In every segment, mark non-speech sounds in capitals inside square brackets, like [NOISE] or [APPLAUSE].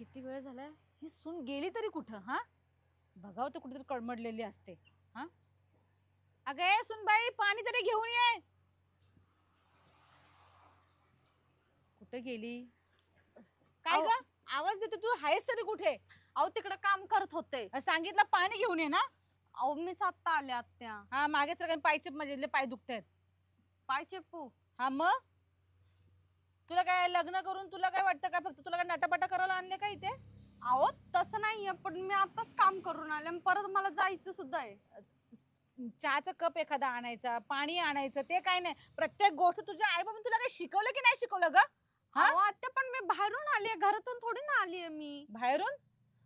किती वेळ झालाय? ही सून गेली तरी कुठं हा? बघावं तर कुठेतरी कळमडलेली असते हा? अगं ए सुनबाई पाणी तरी घेऊन ये. कुठे गेली? काय. ग? आवाज देते तू आहेस तरी कुठे? अहो तिकडे काम करत होते. सांगितलं पाणी घेऊन ये ना? अहो मीच आत्ता आले आत्या. हा मागे सर पायचे म्हणजे पाय दुखतायत. पाय चेपू हा मग? तुला काय लग्न करून तुला काय वाटतं काय फक्त तुला काय नाटापाटा करायला आणले का इथे? अहो तसं नाहीये पण मी आताच काम करून आले आणि परत मला जायचं सुद्धा आहे. चहाचा कप एखादा आणायचा पाणी आणायचं ते काय नाही. प्रत्येक गोष्ट तुझ्या आई बाबा तुला काही शिकवलं की नाही शिकवलं ग? हा? अहो पण मी बाहेरून आली घरातून थोडी ना आली मी. बाहेरून?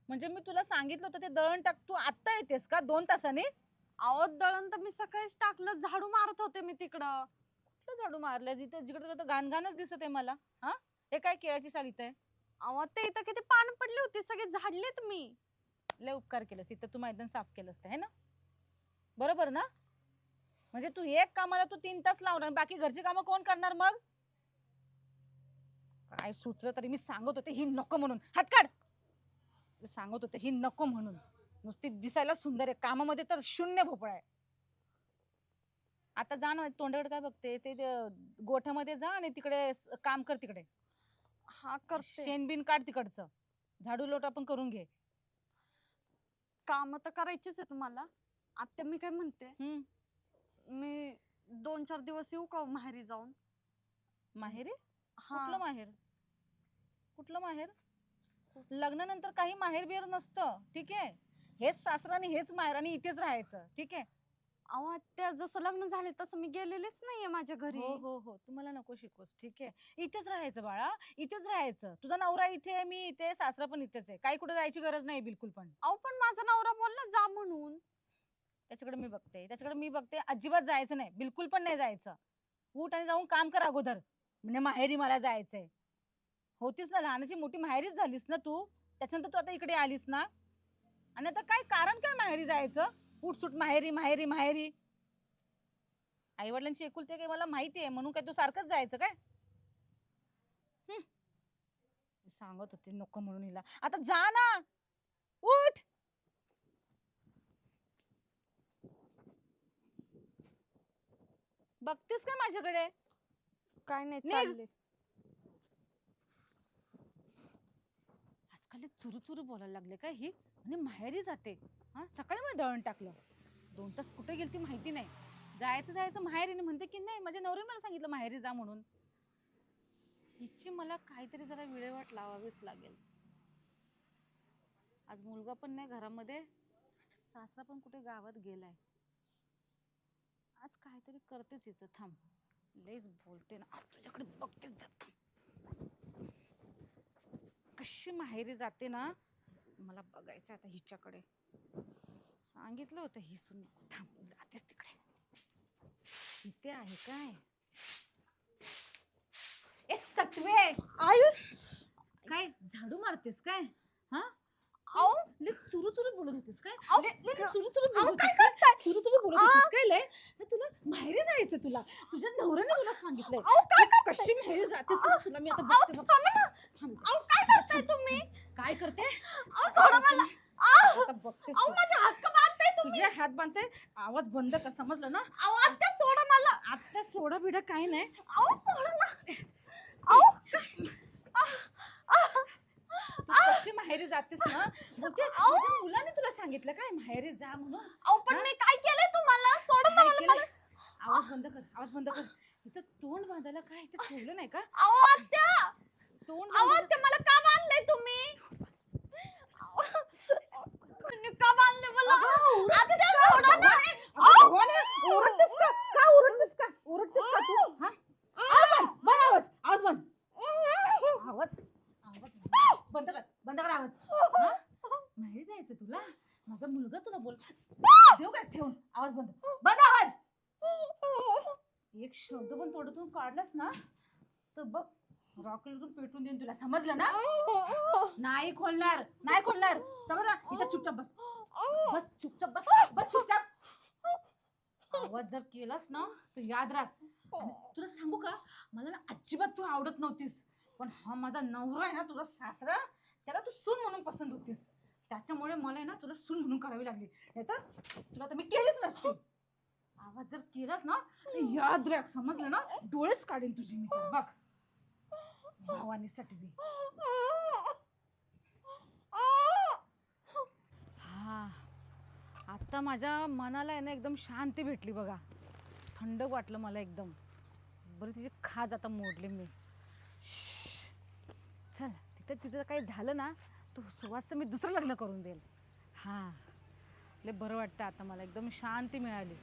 म्हणजे मी तुला सांगितलं होतं ते दळण टाक तू आत्ता येतेस का? दोन तासाने? अहो दळण तर मी सकाळीच टाकलं झाडू मारत होते मी तिकडं. कुठलं झाडू मारलं जिथे जिकडे तिकडे घाण घाणच दिसत आहे मला. हा? हे काय केळाची साल इथं आहे? अहो ते इथं किती पान पडली होती सगळे झाडलेत मी. लय उपकार केलंस. इथं तू मैदान साफ केलंस ते है ना? बरोबर ना? म्हणजे तू एक कामाला तू तीन तास लावणार बाकी घरची कामं कोण करणार मग? काय सुचलं तरी मी सांगत होते ही नको म्हणून. हात काढ. मी सांगत होते ही नको म्हणून. नुसती दिसायला सुंदर आहे. कामामध्ये तर शून्य भोपळा आहे. आता जा ना तोंडाकडे काय बघते? ते ते गोठ्यामध्ये जा आणि तिकडे स- काम कर तिकडे. हा करते. शेणबिन काढ तिकडचं. झाडू लोट आपण करून घे. काम तर करायचीच आहे तुम्हाला आत्या मी काय म्हणते? हम्म. मी दोन चार दिवस येऊ का माहेरी जाऊन? माहेरी? हा. कुठलं माहेर? कुठलं माहेर? लग्नानंतर काही माहेर बिहेर नसतं. ठीक आहे? हेच सासरा आणि हेच माहेर आणि इथेच राहायचं. ठीक आहे? अहो आत्या जसं लग्न झाले तसं मी गेलेलेच नाहीये माझ्या घरी. हो हो हो. तुम्हाला नको शिकवस ठीक आहे. इथेच राहायचं बाळा. इथेच राहायचं. तुझा नवरा इथे आहे, मी इथे आहे, सासरा पण इथेच आहे. काही कुठे जायची गरज नाही बिलकुल पण. अहो पण माझा नवरा बोलला जा म्हणून. त्याच्याकडे मी बघते. त्याच्याकडे मी बघते. अजिबात जायचं नाही. बिलकुल पण नाही जायचं. उठ आणि जाऊन काम कर अगोदर. म्हणजे माहेरी मला जायचंय. होतीस ना लहानाची मोठी माहेरीच झालीस ना तू? त्याच्यानंतर तू आता इकडे आलीस ना? आणि आता काय कारण काय माहेरी जायचं? उठसूट माहेरी माहेरी माहेरी. आई वडिलांची एकुलते काय मला माहिती आहे म्हणून काय तू सारखंच जायचं काय? हं. सांगत होते नको म्हणून हिला. आता जा ना. उठ. बघतेस का माझ्याकडे? काय नाही निघ. चालले. आजकाल चुरू चुरू बोलायला लागले काय ही? आणि माहेरी जाते. हां सकाळी मला दळण टाकलं. दोन तास कुठे गेली ती माहिती नाही. जायचं जायचं माहेरीने म्हणते की नाही माझ्या नवऱ्याने मला सांगितलं माहेरी जा म्हणून. हिची मला काहीतरी जरा विल्हेवाट लावावीच लागेल. आज मुलगा पण नाही घरामध्ये सासरा पण कुठे गावात गेलाय. आज काहीतरी करतेच हिचं थांब. लयच बोलते ना आज तुझ्याकडे बघतेच जात कशी माहेरी जाते ना मला बघायचं आता हिच्याकडे. सांगितलं होतं ही सुन. नको थांब जातेच तिकडे. इथे आहे काय? ए सटवे आयु काय झाडू मारतेस काय? हा? अहो लय चुरू चुरू बोलत होतीस काय? लय चुरू बोलत काय होतीस काय करताय? चुरू चुरू बोलत होतीस काय लय? तुला माहेरी जायचं तुला. तुझ्या नवऱ्याने तुला सांगितलंय. कशी माहेरी जातेस? तुला मी आता बघते बघ. थांबा ना थांब. अहो काय करताय तुम्ही काय करते अहो सोडा मला अहो आता बघतेस अहो तू. माझे हात का बांधताय बांधते आवाज बंद कर समजलं ना? आत्या सोडा मला. आता सोडा बिडा काही नाही. अहो सोडा ना. अहो तू कशी माहेरी जातेस ना बोलते माझ्या मुलाने तुला सांगितलं काय माहेरी जा म्हणून? अहो पण मी काय केलंय तुम्हाला? सोडा ना काय मला केलंय? मला. आवाज बंद कर आवाज बंद कर. इथं तोंड बांधायला काय? इथं ठेवलं नाही का? अहो आत्या. तोंड अहो बांधायला- आत्या मला का बांधलंय तुम्ही अहो, तुम्ही का बांधले मला आत्या सोडा ना अगं, भगवान, ओरडतेस का? का ओरडतेस का? ओरडतेस का तू? हा? आवाज बंद बंद आवाज आवाज बंद. आवाज आवाज बंद. कर बंद कर आवाज. हा? माहेरी जायचं तुला? माझा मुलगा तुला बोल. देऊ काय ठेवून? आवाज बंद. बंद आवाज. एक शब्द पण तोंडातून काढलास ना तर बघ रॉकेलतून पेटून देईन तुला. समजलं ना? नाही खोलणार नाही खोलणार. समजलं? इथं चुपचाप बस. बस चुपचाप बस बस चुपचाप. [LAUGHS] आवाज जर केलास ना तर याद राख. आणि तुला सांगू का मला ना अजिबात तू आवडत नव्हतीस. पण हा माझा नवरा आहे ना तुझा सासरा त्याला तू सून म्हणून पसंत होतीस. त्याच्यामुळे मला आहे ना तुला सून म्हणून करावी लागली. नाही तर तुला तर मी केलीच नसती. आवाज जर केलास ना तर याद राख समजलं ना? डोळेच काढीन तुझी मी तर. बघ. भावानीसाठी बी. [LAUGHS] हा आता माझ्या मनाला आहे ना एकदम शांती भेटली बघा. थंड वाटलं मला एकदम. बरं तिची खाज आता मोडली मी. चल तिथं तिचं काही झालं ना तो सुवासचं मी दुसरं लग्न करून देईल. हां. लय बरं वाटतं आता मला. एकदम शांती मिळाली.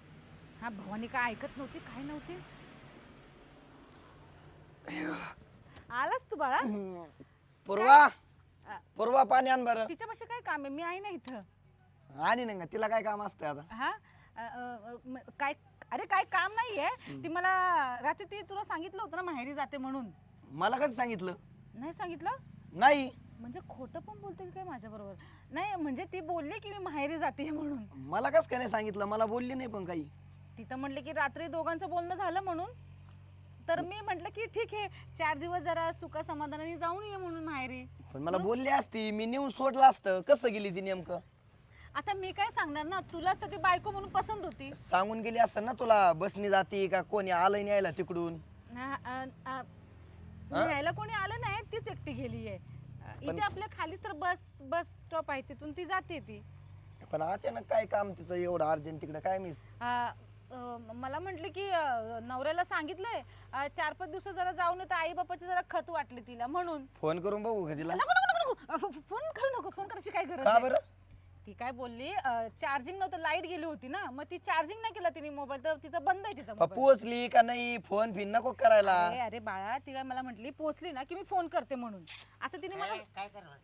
हा भवानी काय ऐकत नव्हती काय नव्हती? आलास तू बाळा? पूर्वा. पूर्वा पाणी आण बरं. तिच्यापाशी काय काम आहे? मी आहे ना इथं. आणि नाही का? तिला काय काम असतं आता? हा? अ, अ, म- काय अरे काय काम नाहीये. ती मला रात्री ती तुला सांगितलं होतं ना माहेरी जाते म्हणून. मला कधी सांगितलं? नाही सांगितलं? नाही. म्हणजे खोटं पण बोलते की काय माझ्या बरोबर नाही म्हणजे ती बोलली की मी माहेरी जाते म्हणून. मला कस काय नाही सांगितलं? मला बोलली नाही पण काही. तिथं म्हटलं की रात्री दोघांचं बोलणं झालं म्हणून. तर मी म्हटलं की ठीक आहे चार दिवस जरा सुखा समाधानाने जाऊन ये म्हणून माहेरी. पण मला बोलली असती मी नेऊन सोडलं असतं. कसं गेली ती नेमकं? आता मी काय सांगणार ना? तुलाच तर ती बायको म्हणून पसंत होती. सांगून गेली असतं ना तुला? बसनी जाते का कोणी आलं न्यायला तिकडून? हा, अ, अ, हा? न्यायला कोणी आलं नाही तीच एकटी गेली आहे. पण- इथे आपल्या खालीच तर बस बस स्टॉप आहे तिथून ती जाते ती. पण अचानक काय काम तिचं एवढं अर्जंट तिकडे? काय मी अ, अ, मला म्हटले की अ, नवऱ्याला सांगितलंय अ, चार पाच दिवस जरा जाऊन येतं आई बापाची जरा खत वाटली तिला म्हणून. फोन करून बघू का तिला? नको नको नको नको अ, फ- फोन करू नको फोन करायची काय गरज का आहे? बरं? ती काय बोलली? चार्जिंग नव्हतं लाइट गेली होती ना. मग ती चार्जिंग नाही केला तिने मोबाईल तर तिचा बंद आहे तिचा पोहोचली का नाही? फोन फिन नको करायला. अरे अरे बाळा ती काय मला म्हटली पोहोचली ना की मी फोन करते म्हणून. असं तिने मला काय करणार?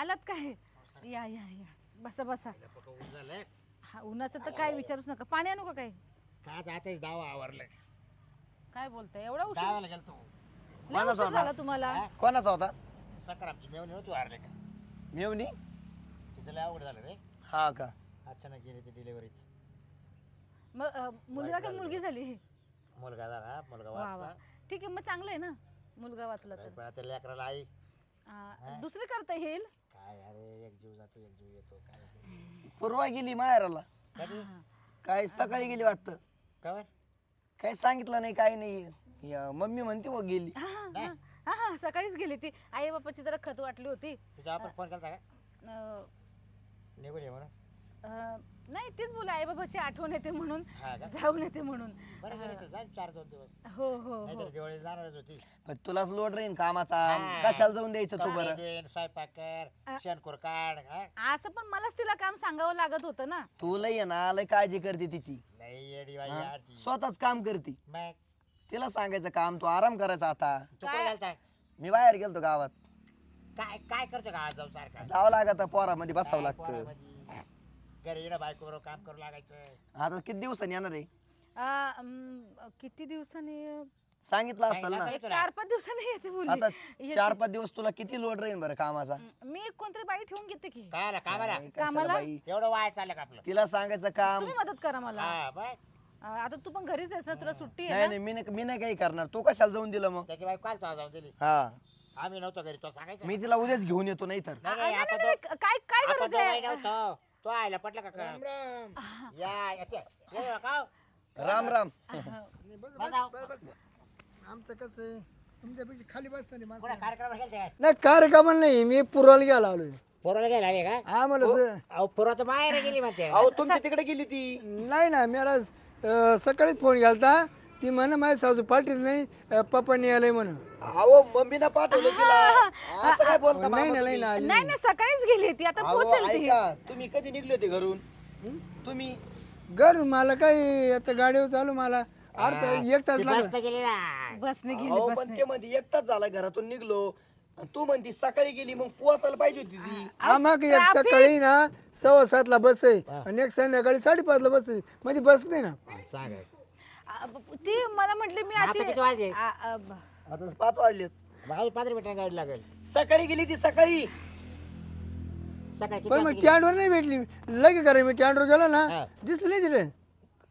आलात काय? या या या. बसा बसा. झालंय. हा उन्हाचं तर काय विचारूच नका. पाणी आणू का काय काच आताच दावा आवरलाय. काय बोलताय? एवढा उशीर दावाला लय कोणाचा उशीर होता? झाला तुम्हाला? कोणाचा होता? सकर आमची मेवणी होती वारले का? मेवणी? तिचं लय अवघड झालं रे. हा का? अचानक गेली ती डिलिव्हरीत मग अ, मुलगा का मुलगी झाली. मुलगा झाला मुलगा वा वा. वाचला ठीक आहे मग चांगलं आहे ना मुलगा वाचला तर. आता लेकराला आई. आ, दुसरी करता येईल? काय अरे एक जीव जातो एक जीव येतो काय ते. पूर्वा गेली माहेराला. कधी? काय सकाळी गेली वाटतं? कवर? काही सांगितलं नाही काही नाही. या मम्मी म्हणते बघ गेली. हा, हा, हा, हा सकाळीच गेली ती. आई बापाची जरा खत वाटली होती. तिच्या आपण फोन केला का? अ, निघून ये म्हणून. अ, नाही तीच बोला आई बाबाची आठवण येते म्हणून. हा का? जाऊन येते म्हणून. बरं चार दोन दिवस. हो हो हो. नाहीतर दिवाळी जाणारच होती. पण तुलाच लोड राहीन कामाचा. हा. कशाला जाऊन द्यायचं तू बरं? कपडे, स्वयंपाक कर अ. शेणखोर काढ हा? असं पण मलाच तिला काम सांगावं लागत होतं ना. तू लय आहे ना लय काळजी करते तिची. लई येडी बाई हा? आरची. स्वतःच काम करते. मग? तिला सांगायचं काम तू आराम करायचा आता. तू मी बाहेर गेलतो गावात. काय काय करतो का आज जाऊ सारखा? जावं लागत पोरामध्ये बसावं लागतं? घरी येणं बायको बरोबर काम करू लागायचं. आता किती दिवसांनी येणार आहे? आ, अम, किती दिवसांनी? सांगितलं असेल ना. सांगितलं चार पाच दिवसांनी येते आता चार पाच दिवस तुला किती लोड राहील बरं कामाचा? मी एक कोणतरी बाई ठेवून घेते की. काय आला? कामाला? काय कशाला कामाला? बाई? एवढं वाय चाललं का आपलं? तिला सांगायचं काम. तुम्ही मदत करा मला. हा आ, आता तू पण घरीच आहेस ना तुला सुट्टी नाही आहे नाही मी नाही मी नाही काही करणार. तू कशाला जाऊन दिलं मग? त्याची बाई काल तो जाऊन दिली. हा. आम्ही नव्हतो घरी तो सांगायचं मी तिला उद्याच घेऊन येतो नाही तर ना? आ, नाही, नाही, आपण नाही, नाही, काय काय आपण गरज दोघंही आहे? नव्हतो तो आयला पटलं का या ये हो? राम राम. बसाव. आमचं कसं आहे? तुमच्यापेक्षा खाली बसताना माणसं. कार्यक्रम नाही कार्यक्रम नाही मी पुराला गेला आलोय. पोराला गेला का? आम्हाला स- अहो पोरं तर बाहेर गेली म्हणते. अहो तुमची तिकडे गेली ती. नाही ना मला अं, सकाळीच फोन घालता ती म्हण माझ्या सासू पाठीच नाही अं, पप्पांनी आलंय म्हण अहो मम्मीनं पाठवलं तिला. असं काय बोलता नाही ना नाही ना नाही नाही सकाळीच गेली ती आता अहो, पोहोचेल ती. ऐका तुम्ही कधी निघले होते घरून? तुम्ही? घर मला काय आता गाडीवर चालू मला अर्धा एक तास ती लागला. बसनं गेली ना. बसने गेली अहो पण बसने. ते म्हणते एक तास झाला घरातून निघलो. आणि तू म्हणती सकाळी गेली मग पोचायला पाहिजे होती ती. आम्हाला एक सकाळी ना सव्वा सातला बस आहे आणि एक संध्याकाळी साडेपाचला बस आहे. मध्ये बस नाही ना. सांगायचं आ, ब- ती मला म्हटली मी आता अशी किती वाजले? आ, आ, ब- आता पाच वाजलेत. बाहेर पंधरा मिनिटं गाडी लागेल. सकाळी गेली ती सकाळी. सकाळी किती पण मग? स्टँडवर नाही भेटली. लगे करा मी स्टँडवर गेलो ना हा. दिसली नाही तिथे.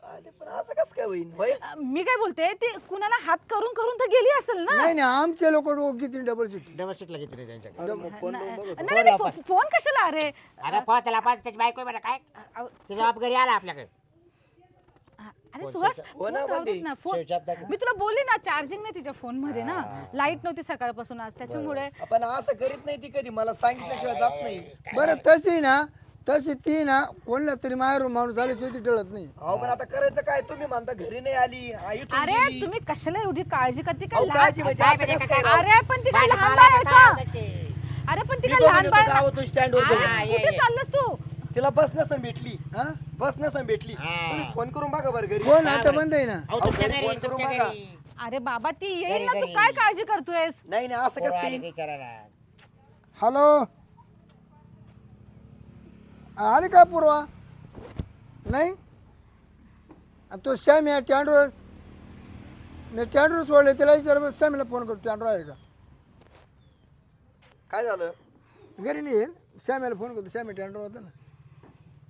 अरे पण असं कसं काय होय अ, मी काय बोलते ती कुणाला हात करून करून तर गेली असेल ना? नाही नाही आमचे लोक किती डबल सीट डबल सीटला घेतली त्यांच्याकडे. फोन लावून बघ नाही नाही, फो- फोन कशाला अरे? अरे पहा त्याला पहा त्याची बायको आहे बरं काय? अहो, घरी आला आपल्याकडे. अरे सुहास हो फोन ना, राहू. देत ना फोन. मी तुला बोलली ना चार्जिंग नाही तिच्या फोनमध्ये ना लाइट नव्हती सकाळपासून आज त्याच्यामुळे आपण असं करीत नाही ती कधी मला सांगितल्याशिवाय जात नाही बरं तशी ना तशी ती ना कोणला तरी माहेरून माणूस आली शेवटी टळत नाही अहो पण आता करायचं काय तुम्ही म्हणता घरी नाही आली आ, इथून अरे गेली. तुम्ही कशाला एवढी काळजी करते काय अहो, लहान काळजी म्हणजे काय असं कसं काय काय? राव? अरे पण ती काय लहान बाळ आहे काय का होतं? अरे पण ती मी काय बघून लहान येतो बाळ गावातून stand वर अरे, जाऊन. हा, ये, कुठे ये. चाललंस तू तिला बस नसन भेटली. हा? बस नसन भेटली. हा. तुम्ही फोन करून बघा बरं घरी. फोन आता बंद आहे ना. अहो, अहो, तुमच्या घरी घरी, फोन करून तुमच्या बघा. घरी. अरे बाबा ती येईल ना तू. काय काळजी करतोयस? नाही नाही असं पोरं कसं आली काही की विचारायला. हॅलो? आले का पूर्वा? नाही? आणि तो श्याम या स्टँडवर मी स्टँडवर सोडले त्याला विचार श्यामीला फोन करतो स्टँडवर आहे का? काय झालं? घरी नाही येईल. श्यामीला फोन करतो श्यामी स्टँडवर होता ना.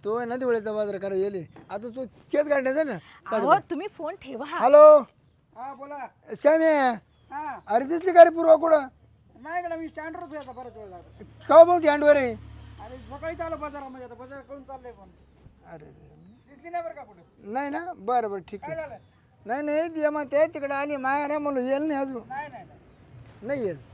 तो आहे नदी वेळेचा बाजार करा येले आता तो केस काढण्याचा ना अहो तुम्ही फोन ठेवा. हॅलो. हा बोला. श्यामी. हा. अरे दिसली का रे पूर्वा कुठं? माझ्याकडे मी स्टँडवरच होता बरंच वेळ झाला का मग स्टँडवर आहे? अरे सकाळी चालू बाजारामध्ये आता बाजार करून चाललंय पण अरे दिसली नाही बरं का कुठे? नाही ना? बरं बरं ठीक काय आहे. झालं? नाही नाही ती मग ते तिकडे आली माया म्हणून येईल नाही अजून. नाही नाही नाही. नाही येईल हा,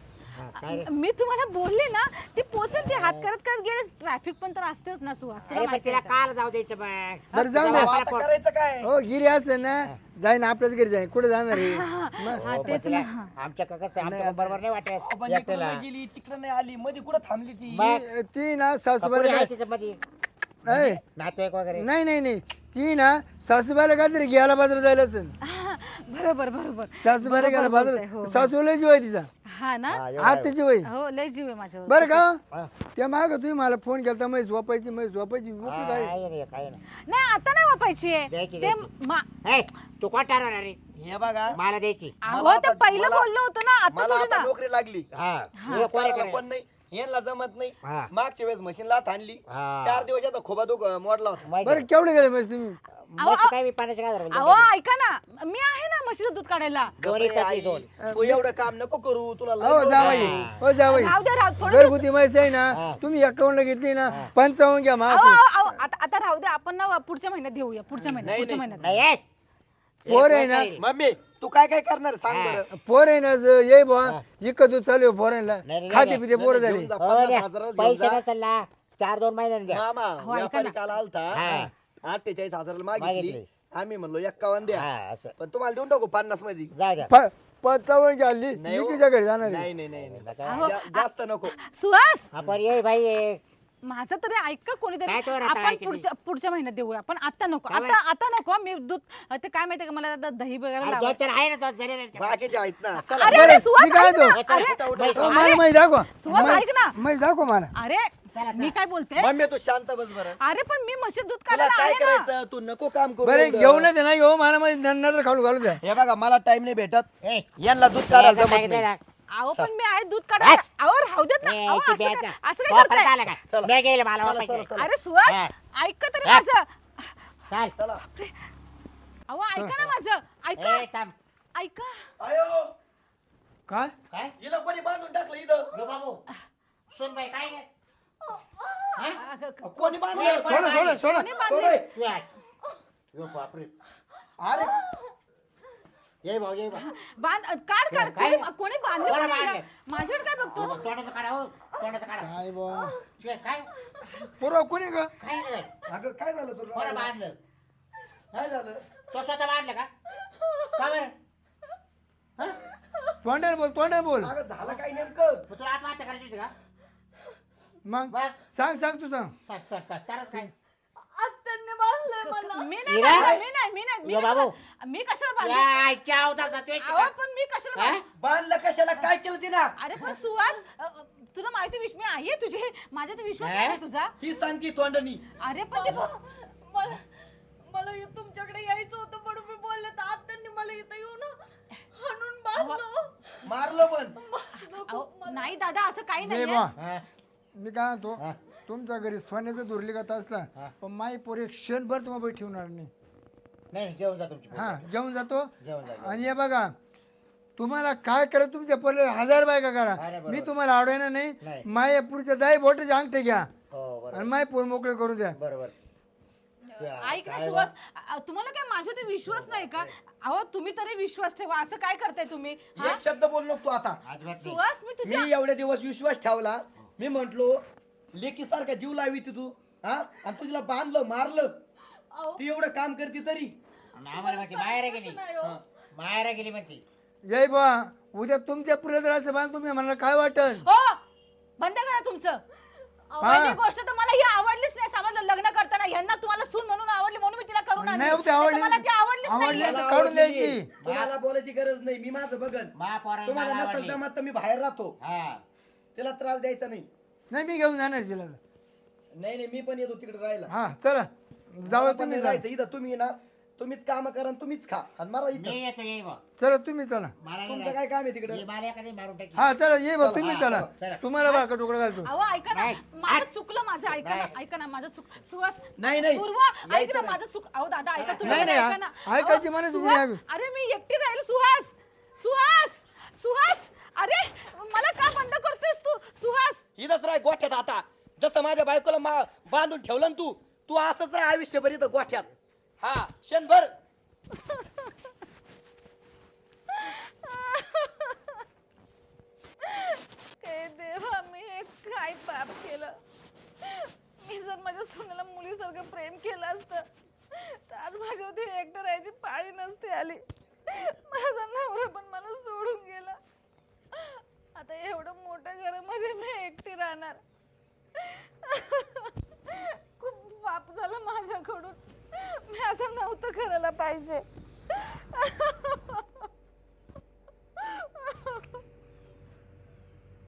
काय रे? मी तुम्हाला बोलले ना ती पोचेल ती हात करत करत गेले. ट्रॅफिक पण तर असतेच ना सुहास. तुला अरे पण माहिती तिला आहे का? काल जाऊ द्यायचं मग बरं जाऊन दे. अहो, आता करायचं काय? हो गिरी असेल ना जाईन आपल्याच घरी जाईन. कुठे जाणार आहे? मग? हा हो, पण तेच तिला ना आमच्या कसं आमच्या बरोबर नाही वाटत आपण इकडं एकट्याला. नाही गेली तिकडं नाही आली. मध्ये कुठं थांबली ती? मग? ती- ती ना सासूबाईला आहे तिच्या मध्ये काय- ऐ, नातेवाईक वगैरे. नाही नाही नाही. ती ना सासूबाईला काहीतरी घ्यायला बाजार जायला असेल. [LAUGHS] बरोबर बरोबर. सासूबाईला घ्यायला बाजार हो, हो. सासूला जीव आहे तिचा. हा ना? हा, एवढं आहे. वय हो लय जीव आहे माझ्यावर. बरं का? हा. त्या माग तुम्ही मला फोन केला म्हैस झोपायची म्हैस झोपायची हा, उपयोग काय? आहे रे, काय नाही. नाही आता नाही वापायची द्यायची, ते द्यायची. मा- ए, तू कोण ठरवणार रे हे बघा. मला द्यायची. अहो मला ते आता- पहिलं मला- बोललं होतं ना आता मला थोडी आता ना. नोकरी लागली. हा कोण आहे? पण नाही यांना जमत नाही. हा. मागच्या वेळेस मशीनला आणली. हा. चार दिवस याचा खोबा दुख मोडला होता. माहिती बरं केवढे गेले म्हैस तुम्ही? म्हशी काय मी पाण्याच्या काय? अहो ऐका ना मी आहे ना म्हशीचं दूध काढायला आई, दोन. तू एवढं काम नको करू तुला लय हो जावाई आहे. हो जावाई राहू द्या राहू थोडं घरगुती म्हैस आहे ना हा. तुम्ही अकाउंटला घेतली ना पंचावन्न घ्या अहो, महाग अहो, अहो, आता आता राहू द्या आपण ना पुढच्या महिन्यात देऊया पुढच्या महिन्यात नाही, पुढच्या नाही. महिन्यात नाही. पोर आहे ना. नाही. मम्मी तू काय काय करणार सांग हा. बरं पोर आहे ना ज- ये बुवा इकत दूध चालू पोरांना नाही, नाही, खाते नाही. पिते पोरं घेऊन झाली जा, हो पन्नास द्या. हजाराला घेऊन पैसे जा. ना चार दोन महिन्याने द्या मामा हो, ऐका व्यापारी ना. काल आलता हा. अठ्ठेचाळीस हजाराला मागितली मागितली. आम्ही म्हणलो एक्कावन्न द्या हा असं पण तुम्हाला देऊन टाकू पन्नासमध्ये जाऊ द्या प- पंचावन्न घ्याली नाही हो. लिकीच्या घरी जाणार आहे. नाही नाही नाही नाही. आता जा- जास्त नको सुहास आपण ये बाई ये. माझं तरी ऐका कोणीतरी काय आपण ऐकली? पुढच्या पुढच्या महिन्यात देऊया आपण आता नको काय आता आता नको मी दूध ते काय माहितीये का मला आता दही वगैरे अरे दोन लावायचं. चार आहे ना दोन चार आहे ना. बाकीचे आहेत ना चला अरे बरं, अरे सुहास मी काय ऐक ना. म्हणतो? अरे उठा, उठा, हो, उठा. हो, मला माहिती दाखवा सुहास ऐक ना म्हैस दाखवा मला अरे मी काय बोलते? मम्मी तू शांत बस बरं. अरे पण मी म्हशी दूध तुला काढायला काय आहे ना? करायचं? तू नको काम करू बरं. घेऊनच आहे ना घेऊ मला नंतर खाऊ घालू द्या. हे बघा मला टाइम नाही भेटत. ए, यांना दूध काढायला जमत सांगितलं नाही. अहो पण मी आहे दूध काढायला. अहो राहू देत ना. ए, अहो, ती असं काय द्यायचं. असं तो काय परत करताय. आला का? चला. मी गेले मला चला, वापायचे. चला, चला. अरे सुहास हा. ऐक तरी हा. माझं. चाल. चला. अहो ऐका ना माझं. ऐका. ए, थांब. ऐका. अयो काय? काय? हिला कोणी बांधून टाकलं इथं? लो बाबू. सुन बाई काय गे? कोणी बांधलं? सोडा सोडा? सोडा कोणी बांधले? तू आहे. यो बापरे. अरे. ये भाऊ ये भाऊ. बांध काढ काढ. काय? कोणी कोणी बांधलं कोणी कोणी बांधलं? हिला? माझ्याकडे काय बघतो तोंडाचं काढा हो. तोंडाचं काढा. काय बुवा तू आहे, काय? पुरव कोणी का काय नाही अगं काय झालं कोणा तुला बांधलं? काय झालं? तो स्वतः बांधलं का? का बरं? हं? तोंडाने बोल तोंडाने बोल. अगं झालं काय नेमकं? मग तुला आत्महत्या करायची होती का? मग? बघ सांग सांग तू सांग. सांग सांग सांग. तरच काय आत्यांनी बांधलंय मला. मी नाही? बांधलं, मी नाही मी नाही मी यो बाबू. कशाला- मी कशाला बांधलं? या आईच्या अवताचा तू अहो पण मी कशाला हा? बांधलं? बांधलं कशाला? काय केलं तिनं? अरे पण सुहास अ, अ, तुला माहिती विश मी आहे तुझे. माझ्या तर विश्वास नाही हा? ना तुझा? ती सांगती तोंडनी अरे पण ते मला मला हे तुमच्याकडे यायचं होतं म्हणून मी बोलले तर आत्यांनी मला इथं येऊन हाणून बांधलं मारलं. पण. अहो, नाही दादा असं काही नाही मी काय म्हणतो हा. तुमच्या घरी सोन्याचं दुर्लिगत असला हा. पण माई पोरी एक क्षणभर तुम्हाला बैठ ठेवणार नाही नाही घेऊन जा तुमची हा. घेऊन जातो घेऊन जा घेऊन आणि हे बघा तुम्हाला काय करा तुमच्या पहिले हजार बायका करा बरोबर. मी तुम्हाला आवडायला नाही नाही. माय पुढच्या दाई बोटाचे अंगठे घ्या. हो बरोबर आणि माय पोर मोकळे करू द्या बरोबर ऐक ना काय सुहास अ, तुम्हाला काय माझ्यावरती विश्वास नाही का अहो तुम्ही तरी विश्वास ठेवा असं काय करताय तुम्ही हा? एक शब्द बोल नको तू आता अजिबात नाही. सुहास मी तुझ्या मी एवढे दिवस विश्वास ठेवला मी म्हंटलो लेकी सारखा जीव लावी ती तू हा? आणि तू तिला बांधलं मारलं. अहो, ती एवढं काम करते तरी. आणि आम्हाला म्हणते बाहेर गेली. नाही हो. बाहेर गेली म्हणती. जय बा उद्या तुमच्यापुढे जर असं बांध तुम्ही मला काय वाटल? हो बंद करा तुमचं. हा. गोष्ट तर मला ही आवडलीच नाही समजलं लग्न करताना. यांना तुम्हाला सून म्हणून आवडली म्हणून मी तिला करून आणली. नाही आवडली मला ती आवडलीच आवडली नाही तर मला काढून. द्यायची. तुम्हाला बोलायची गरज नाही. मी माझं बघन. महापौराला तुम्हाला मला नसेल आवडली. जमत तर मी बाहेर राहतो. हा. तिला त्रास द्यायचा नाही. नाही मी घेऊन जाणार तिला. नाही नाही मी पण येतो तिकडे राहायला. हा चला. जाऊ मला पण तुम्ही नाही जा. राहायचं इथं तुम्ही ना तुम्हीच काम करा आणि तुम्हीच खा. आणि मला मी इथं येतो ये बा. चला तुम्ही चला. मला नाही तुमचं. काय काम आहे तिकडे? मी मला एखादी मारून टाकी हा चला ये बा चला, तुम्ही हा, चला. चला. तुम्हाला बा तुकडा घालतो. अहो ऐका ना. नाही. माझं चुकलं माझं. ऐका ना नाही. ऐका ना माझं चुक सुहास नाही नाही. पूर्वा ऐक यायचं ना. माझं चुक अहो दादा ऐका तुम्ही नाही, पण नाही, ऐका ना. ऐकायची अहो, सुहास. अरे मी एकटी राहील सुहास सुहास सुहास. अरे मला का बंद करतोयस तू? सुहास! इथंच राह गोठ्यात आता. जसं माझ्या बायकोला मा- बांधून ठेवलं ना तू तू असंच राह आयुष्यभर इथं गोठ्यात. हा क्षणभर. [LAUGHS]